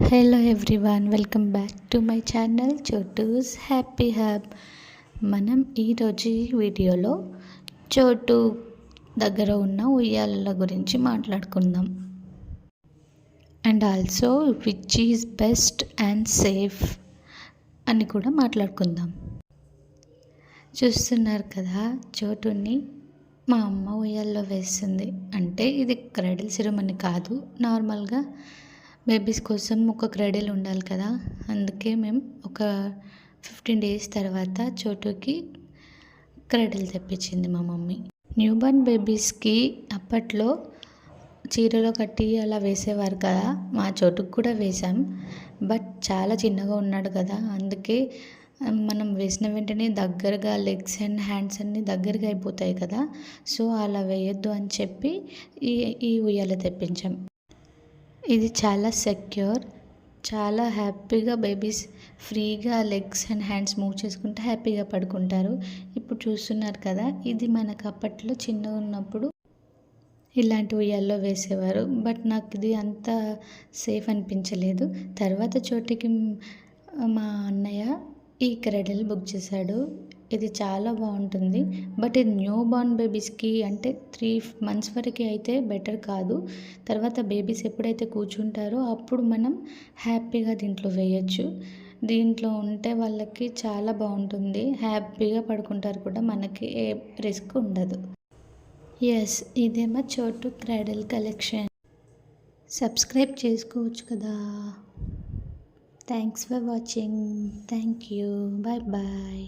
Hello everyone welcome back to my channel Chotu's happy hub మనం ఈరోజు వీడియోలో చోటు దగ్గర ఉన్న ఉయ్యాలల గురించి మాట్లాడుకుందాం. And also which is best and safe అని కూడా మాట్లాడుకుందాం. చూస్తున్నారు కదా చోటుని మా అమ్మ ఉయ్యాల్లో వేస్తుంది అంటే ఇది క్రైడల్ సిరమని కాదు నార్మల్గా బేబీస్ కోసం ఒక క్రెడిల్ ఉండాలి కదా. అందుకే మేము ఒక ఫిఫ్టీన్ డేస్ తర్వాత చోటుకి క్రెడిల్ తెప్పించింది మా మమ్మీ. న్యూ బర్న్ బేబీస్కి అప్పట్లో చీరలో కట్టి అలా వేసేవారు కదా. మా చోటుకు కూడా వేసాం బట్ చాలా చిన్నగా ఉన్నాడు కదా. అందుకే మనం వేసిన వెంటనే దగ్గరగా లెగ్స్ అండ్ హ్యాండ్స్ అన్నీ దగ్గరగా అయిపోతాయి కదా. సో అలా వేయొద్దు అని చెప్పి ఈ ఈ ఉయ్యాల తెప్పించాం. ఇది చాలా సెక్యూర్ చాలా హ్యాపీగా బేబీస్ ఫ్రీగా లెగ్స్ అండ్ హ్యాండ్స్ మూవ్ చేసుకుంటే హ్యాపీగా పడుకుంటారు. ఇప్పుడు చూస్తున్నారు కదా ఇది మనకు అప్పట్లో చిన్నగా ఉన్నప్పుడు ఇలాంటి ఉయ్యాల్లో వేసేవారు. బట్ నాకు ఇది అంత సేఫ్ అనిపించలేదు. తర్వాత చోటికి మా అన్నయ్య ఈ క్రెడల్ బుక్ చేశాడు. ఇది చాలా బాగుంటుంది. బట్ ఇది న్యూ బార్న్ బేబీస్కి అంటే త్రీ మంత్స్ వరకు అయితే బెటర్ కాదు. తర్వాత బేబీస్ ఎప్పుడైతే కూర్చుంటారో అప్పుడు మనం హ్యాపీగా దీంట్లో వేయచ్చు. దీంట్లో ఉంటే వాళ్ళకి చాలా బాగుంటుంది. హ్యాపీగా పడుకుంటారు కూడా మనకి ఏ రిస్క్ ఉండదు. ఎస్ ఇదేమో చోటు క్రైడల్ కలెక్షన్. సబ్స్క్రైబ్ చేసుకోవచ్చు కదా. Thanks for watching thank you bye bye